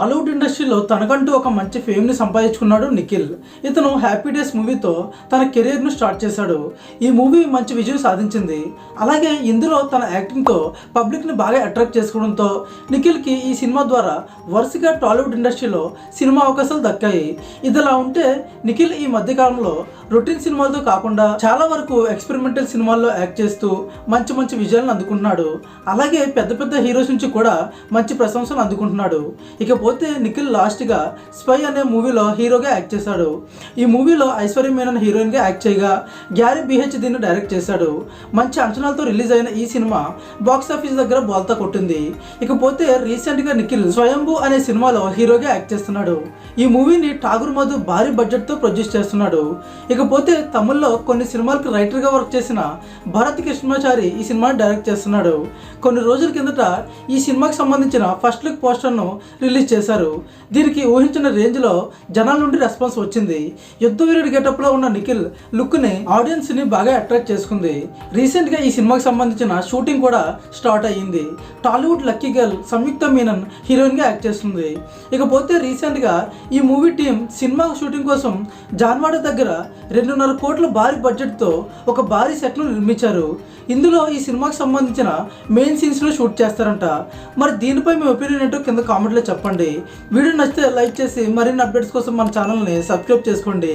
టాలీవుడ్ ఇండస్ట్రీలో తనకంటూ ఒక మంచి ఫేమ్ని సంపాదించుకున్నాడు నిఖిల్. ఇతను హ్యాపీ డేస్ మూవీతో తన కెరీర్ను స్టార్ట్ చేశాడు. ఈ మూవీ మంచి విజయం సాధించింది. అలాగే ఇందులో తన యాక్టింగ్తో పబ్లిక్ని బాగా అట్రాక్ట్ చేసుకోవడంతో నిఖిల్కి ఈ సినిమా ద్వారా వరుసగా టాలీవుడ్ ఇండస్ట్రీలో సినిమా అవకాశాలు దక్కాయి. ఇదిలా ఉంటే నిఖిల్ ఈ మధ్యకాలంలో రొటీన్ సినిమాలతో కాకుండా చాలా వరకు ఎక్స్పెరిమెంటల్ సినిమాల్లో యాక్ట్ చేస్తూ మంచి మంచి విజయాలను అందుకుంటున్నాడు. అలాగే పెద్ద పెద్ద హీరోస్ నుంచి కూడా మంచి ప్రశంసలు అందుకుంటున్నాడు. ఇకపోతే పోతే నిఖిల్ లాస్ట్గా స్పై అనే మూవీలో హీరోగా యాక్ట్ చేశాడు. ఈ మూవీలో ఐశ్వర్య మేనన్ హీరోయిన్గా యాక్ట్ చేయగా గ్యారీ బిహెచ్ దీన్ని డైరెక్ట్ చేశాడు. మంచి అంచనాలతో రిలీజ్ అయిన ఈ సినిమా బాక్స్ ఆఫీస్ దగ్గర బోల్తా కొట్టింది. ఇకపోతే రీసెంట్గా నిఖిల్ స్వయంభూ అనే సినిమాలో హీరోగా యాక్ట్ చేస్తున్నాడు. ఈ మూవీని ఠాగూర్ మధు భారీ బడ్జెట్తో ప్రొడ్యూస్ చేస్తున్నాడు. ఇకపోతే తమిళ్ళో కొన్ని సినిమాలకు రైటర్గా వర్క్ చేసిన భరత్ కృష్ణాచారి ఈ సినిమాని డైరెక్ట్ చేస్తున్నాడు. కొన్ని రోజుల కిందట ఈ సినిమాకి సంబంధించిన ఫస్ట్ లుక్ పోస్టర్ను రిలీజ్ చేశారు చేశారు. దీనికి ఊహించిన రేంజ్లో జనాల నుండి రెస్పాన్స్ వచ్చింది. యుద్ధ వీరుడి గెటప్లో ఉన్న నిఖిల్ లుక్ని ఆడియన్స్ని బాగా అట్రాక్ట్ చేసుకుంది. రీసెంట్గా ఈ సినిమాకి సంబంధించిన షూటింగ్ కూడా స్టార్ట్ అయ్యింది. Tollywood lucky girl Samyuktha Menon హీరోయిన్గా యాక్ట్ చేస్తుంది. ఇకపోతే రీసెంట్గా ఈ మూవీ టీం సినిమా షూటింగ్ కోసం జాన్వాడ దగ్గర రెండున్నర కోట్ల భారీ బడ్జెట్తో ఒక భారీ సెట్ను నిర్మించారు. ఇందులో ఈ సినిమాకి సంబంధించిన మెయిన్ సీన్స్లో షూట్ చేస్తారంట. మరి దీనిపై మీ ఒపీనియన్ ఏంటో కింద కామెంట్లో చెప్పండి. వీడియో నచ్చితే లైక్ చేసి మరిన్ని అప్డేట్స్ కోసం మన ఛానల్ని సబ్స్క్రైబ్ చేసుకోండి.